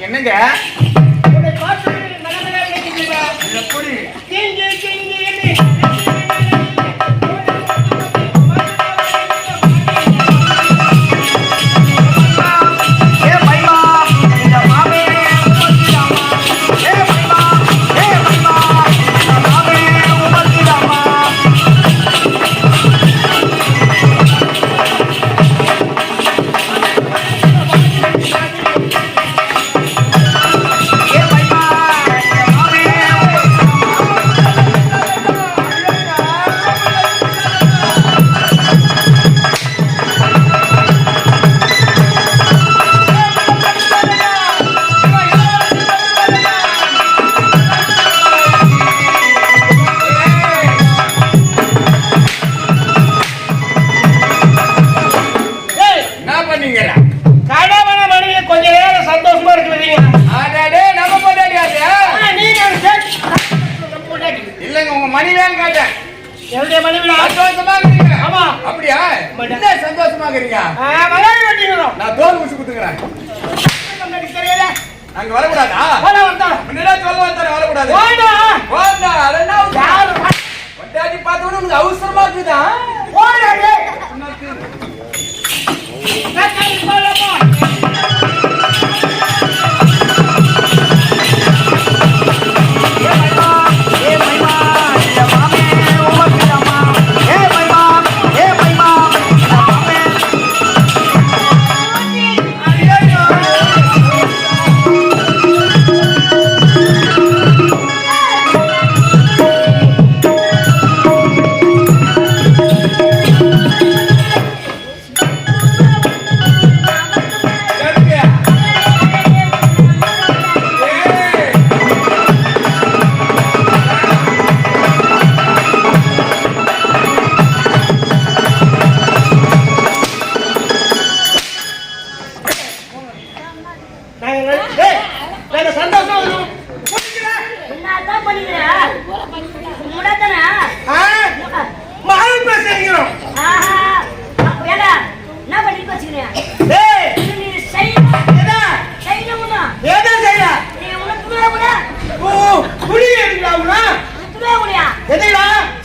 என்னங்க? மனைவிடா? சந்தோஷமா இருக்கீங்க ஆமா. அப்படியா. என்ன சந்தோஷமா இருக்கீங்க மலையாளி வெட்டிக்கிறோம். நான் தோல் முடிச்சு குத்துக்கிறேன். அங்க வரக்கூடாதா போடா, வந்தா. முன்னாடி சொல்ல வந்தாரு வரக்கூடாது போடா. போடா அதென்ன யாரு வா- பொண்டாட்டி பார்த்தவொடனே உனக்கு அவசரமா இருக்குதா. நான் கை?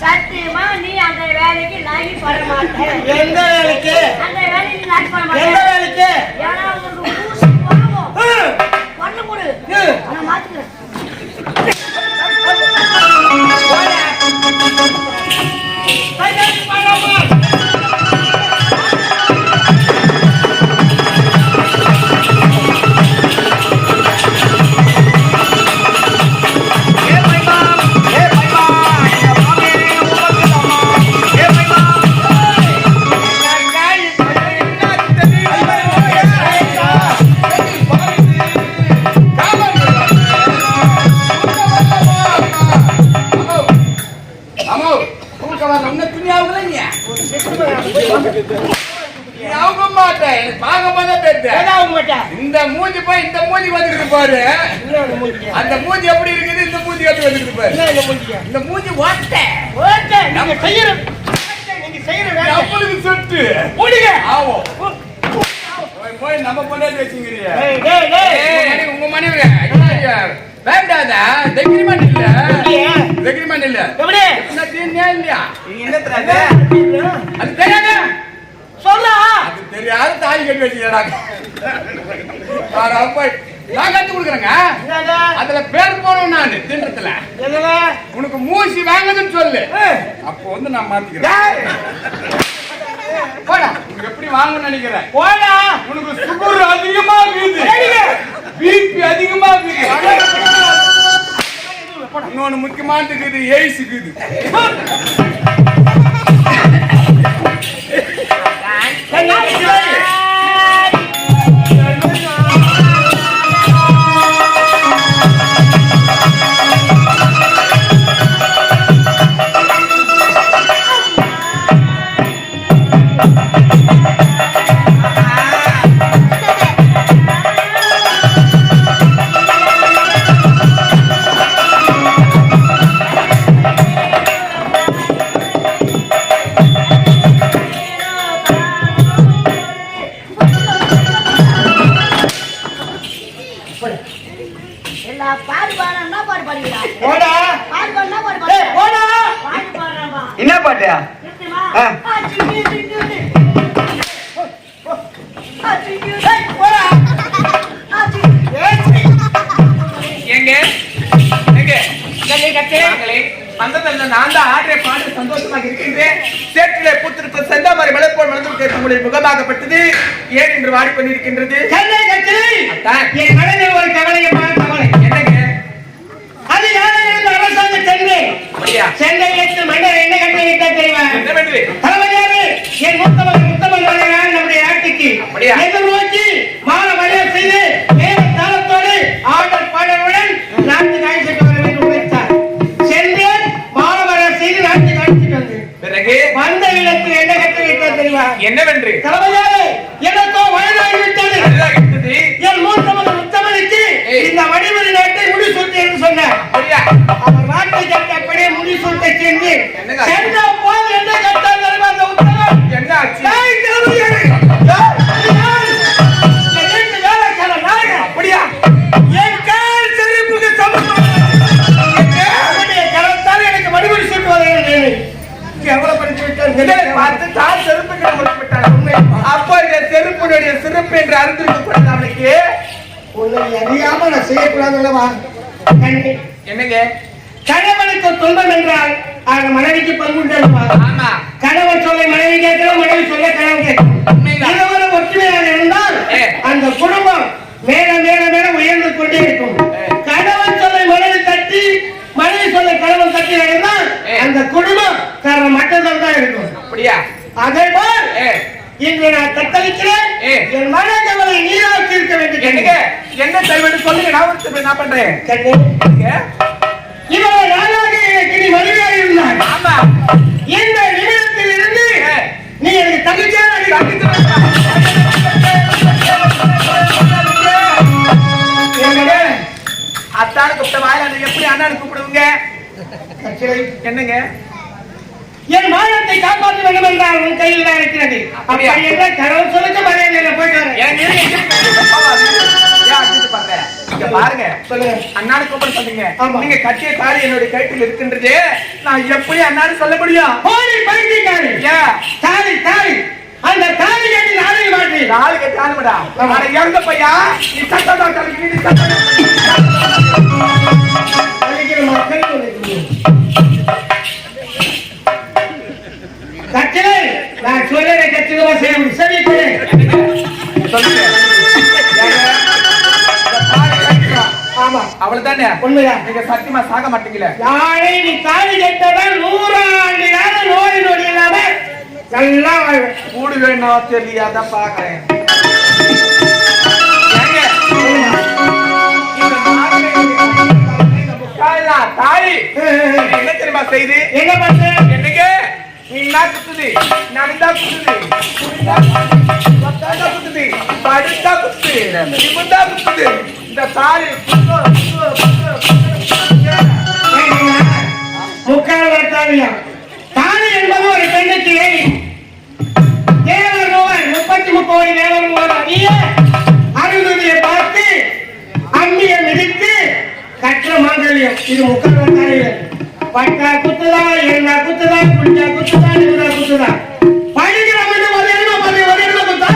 சத்தியமா நீ அந்த வேலைக்கு லாகி பண்ண மாட்ட. எந்த வேலைக்கு? அந்த வேலைக்கு நீ லாகி பண்ண எந்த. வேலைக்கு? ஏன்னா எதா உங்ககிட்ட? இந்த மூஞ்சி போய் இந்த மூஞ்சி வந்துருக்கு பாரு? அந்த மூஞ்சி எப்படி இருக்குது இந்த மூஞ்சி எப்படி வந்துருக்கு பாரு இந்த மூஞ்சி ஓட்ட ஓகே, நீங்க செய்யற நீங்க செய்யற. நம்மளுக்கு சொட்டு ஓடுங்க. ஆவும் போய் நம்ம பொண்டாட்டி வச்சுங்கிறிய. டேய், டேய், டேய். உங்க மனைவி வேண்டாதா தைரியமான் இல்ல இல்லையா? தைரியமான் இல்ல எப்படி? இல்லையா? அது தெரியாது? சொல்லா. அது தெரியாத தாலி கட்டி வச்சுக்கிறாங்க போய். நான் கத்து கொடுக்குறேங்க? அதுல பேர் போனோம் நான் திண்டத்துல? உனக்கு மூசி வாங்குதுன்னு சொல்லு. அப்போ வந்து நான் மாத்திக்கிறேன். டேய், போடா. எப்படி வாங்கணும்னு நினைக்கிறேன்? போடா. உனக்கு சுகர் அதிகமா இருக்குது. பிபி அதிகமா இருக்குது. இன்னொன்னு முக்கியமானது இருக்குது எய்ஸ் இருக்குது. நாங்களே வந்ததில்ல நான் தான் ஆடுற பாடு சந்தோஷமாக இருக்கின்றேன். சேற்றிலே பூத்திருக்கும் செந்தாமரை மலைப்போல் மனதில் உங்களுடைய முகமாகப்பட்டது. ஏன் என்று வாடி அத்தான். என் மனதில் ஒரு கவலையமான கவலை. என்னங்க? அது யாரும் அரசாங்க சென்னை சென்னை மன்னர் என்ன கட்டளை தெரியுமா? என்ன பண்ணுது தலைமையாரு என் மூத்த மகன் முத்தமன் நம்முடைய நாட்டுக்கு? எதிர்நோக்கி மான மரியாதை செய்து என்னவென்று தலைமையாரு எனக்கோ வயதாகிவிட்டது. இருந்தது என் மூத்த மகன் முத்தமனுக்கு. இந்த மணிமணி நாட்டை முடிசூட்டு என்று சொன்னார். அவர் நாட்டை கேட்டபடியே முடிசூட்ட சென்று? சென்ற அறியாம நான் செய்யக்கூடாது அல்லவா கண்ணே. என்னங்க? கணவனுக்கு துன்பம் என்றால் ஆக மனைவிக்கு பங்குண்டு கணவன் சொல்லை மனைவி கேட்கிறோம் மனைவி சொல்ல கணவன் கேட்கிறோம். ஒற்றுமையாக இருந்தால். அந்த குடும்பம் மேல மேல மேல உயர்ந்து கொண்டே இருக்கும். கணவன் சொல்லை மனைவி தட்டி மனைவி சொல்லை கணவன் தட்டி இருந்தால். அந்த குடும்பம் தர மட்டத்தில் தான் இருக்கும். அப்படியா? அதே போல் இன்று நான் தத்தளிக்கிறேன். என் மனக்கவலை நீராக தீர்க்க வேண்டும் என்னங்க? என்ன செய்வது சொல்லுங்க நான் நான் பண்றேன்? இவரை நாளாக நீ மனைவியாக இருந்தாய். ஆமா. இந்த நிமிடத்தில் இருந்து. நீ எனக்கு என்னங்க? அத்தானு கூப்பிட்ட வாயில எப்படி அண்ணானு கூப்பிடுவீங்க? என்னங்க? என் மானத்தை காப்பாற்ற வேண்டும் என்றால் உன் கையில் தான் இருக்கிறது? அப்படி என்றால் கடவுள் சொல்லுக்கு மரியாதை போயிட்டு வரேன் ஏன் நீங்க எங்க இருக்கீங்க? பாவா, ஏன் அடிச்சிட்டு பாருங்க. சொல்லுங்க. அண்ணானு கூப்பிட சொன்னீங்க. நீங்க கட்டிய தாலி என்னுடைய கழுத்தில் இருக்கின்றது. நான் எப்படி அண்ணானு சொல்ல முடியும்? தாலி தாலி. அந்த தாலி கட்டி நாளை மாட்டி. நாலு கட்டி ஆளுமடா எங்க பையா? நீ கலக்கி நீ மக்கள் நான் செய்ய கட்டுறா. ஆமா. அவ்வளவுதானே உண்மைதான் நீங்க சத்தியமா சாக மாட்டீங்களே? நாளை நீ தாலி கட்டதான் நூறாண்டு காலம் நோய் நொடி இல்லாம நல்லா கூடு வேணும் தெரியாத பாக்குறேன் தாய். என்ன தெரியுமா செய்து? என்ன என்னங்க நீ என்ன குத்துது நடந்தா குத்துது குனிந்தா குத்துது, படுத்தா குத்துது குத்துது இந்த தாலி முக்கால் தாலி என்பது ஒரு பெண்ணுக்கு. ஏறி தேவர் நோய் முப்பத்தி முப்பது தேவர் நோய் அறிய பார்த்து அம்மியை மிதித்து கற்ற மாங்கல்யம். இது முக்கால் பட்டா குத்துதா இரண்டா குத்துதா குடிச்சா குத்துதா நிமிடா குத்துதா. படிக்கிற மட்டும் ஒரு எண்ணம் பண்ணி ஒரு எண்ணம் குத்தா.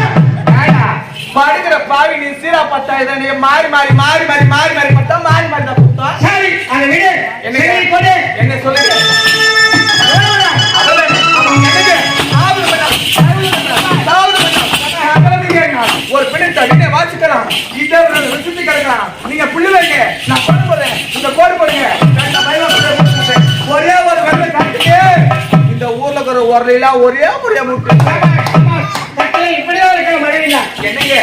ஏடா, படுகிற பாவி நீ சீரா பத்தா இதை நீ மாறி மாறி மாறி மாறி மாறி மாறி பத்தா மாறி மாறி தான் குத்தம். சரி அதை விடு. என்ன கொடு. என்ன சொல்லுங்க? ஒரு பிடித்த வீட்டை வாசிக்கலாம். இதை ருசித்து கிடக்கலாம். நீங்க புள்ளி வைங்க. நான் போட போறேன். இந்த கோடு போடுங்க. உரலாம் ஒரே முறையா முட்டு இப்படிதான் இருக்கிற என்னங்க?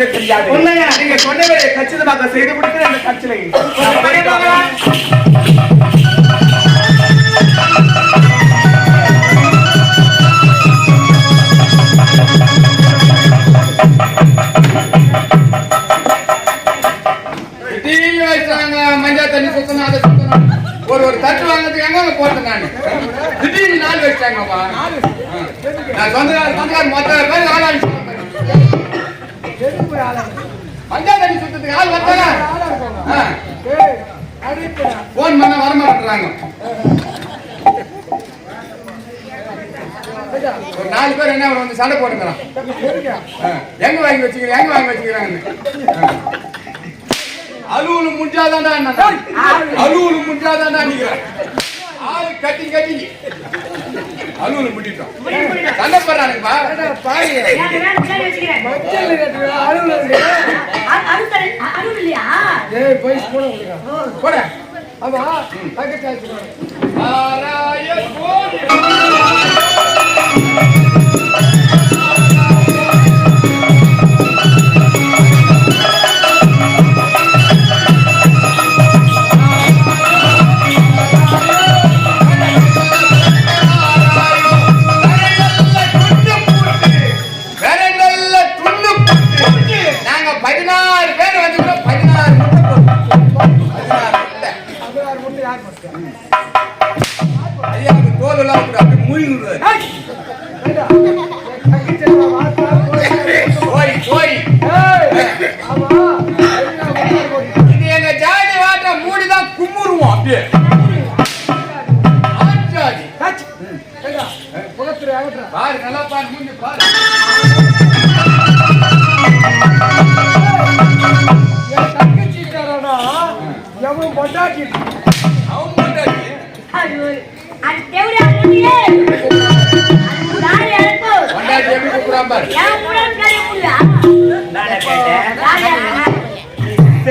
என்பதே தெரியாது. உண்மையா? நீங்க சொன்னதை கச்சிதமாக செய்து கொடுக்கிற அந்த சுத்தணும் ஒரு ஒரு தட்டு வாங்குறதுக்கு எங்க அங்க போட்டேன் நான்? திடீர்னு நாள் வச்சாங்கப்பா நான் சொந்தக்கார சொந்தக்கார மொத்த பேர் ஆளாளி மஞ்சள் தண்ணி சுத்தத்துக்கு ஆள் வந்தாங்க போன் பண்ண வர மாட்டேறாங்க ஒரு நாலு பேர் என்ன வந்து சண்டை போட்டுக்கிறான் எங்க வாங்கி வச்சுக்கிறேன் எங்க வாங்கி வச்சுக்கிறாங்க அலுவலு முடிஞ்சாதான்டா அண்ணன். அலுவலு முடிஞ்சாதான்டா நிக்கிறேன் ஆளு கட்டி கட்டி அலுவலு முடிட்டோம் சண்டை போடுறானுங்கப்பா எனக்கு வேணும், பின்னாடி வச்சுக்கிறேன். அ- அறுத்தல், அ- அறுவல் இல்லையா? போட கோடி. விரல்ல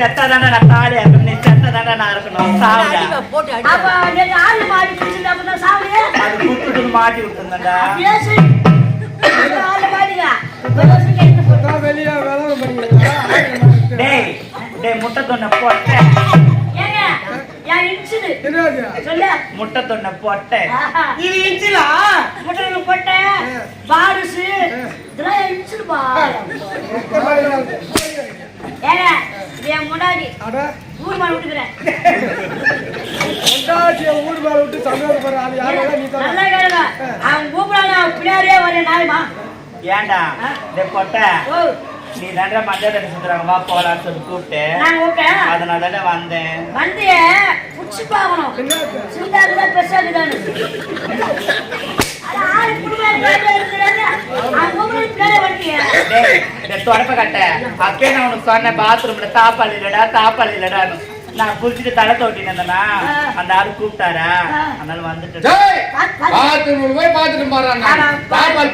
செத்தாதானே நான் தாலி இருக்கணும் நீ செத்தாதானே நான் இருக்கணும் சாவுடா அப்ப நேத்து ஆடு மாடு? அது குத்துட்டு மாட்டி விட்டுருந்தா அப்படியே சரி. இந்த ஆடு மாடுங்க. இப்பதான் கேட்டு போட்டு. டேய் டேய் முட்டை தொன்னை போட்டேன் ஏங்க, என் இன்சுலு. சொல்லு. முட்டை ஆஹா. இது இன்ச்சிலா? முட்டையில போட்டேன். பாருசு. இதெல்லாம். ஏங்க, இது என் முன்னாடி ஊர் மேல விட்டுக்கிறேன் நல்லா கேளுங்க அவன் கூப்பிடாங்க அவன் பின்னாடியே வரேன். நாளைமா ஏன்டா? டேய் கொட்டை. ஓ. நீ தாண்டா தண்ணி சுத்துறாங்க. வா போலான்னு சொல்லி கூப்பிட்டு. நான் கூப்பிட்டேன். அதனால தானே வந்தேன். வந்து புடிச்சு பார்க்கணும். சின்னதா இருக்குதா பெருசா இருக்குதான்னு அட, ஆளு குடும்பம் வேலை இருக்குதான்னு, அவன் கூப்பிடுறது தொடப்ப கட்ட. அப்பயே நான் உனக்கு சொன்னேன் பாத்ரூம்ல தாப்பால் இல்லடா தாப்பால் இல்லடான்னு. நான் குளிச்சுட்டு தலை தோட்டினேன்னா அந்த ஆளு கூப்பிட்டாரா? அதனால வந்துட்டு பாத்ரூம் போய் பாத்துட்டு போறான் தாப்பால் போய்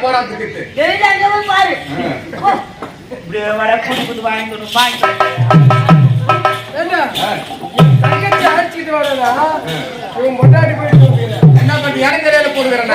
பாரு. ஓ, இப்படி வர புது புது வாங்கி கொடுத்து வாங்கி கொடுத்து. என்ன பண்ணி எனக்கு தெரியல போடுகிறேன்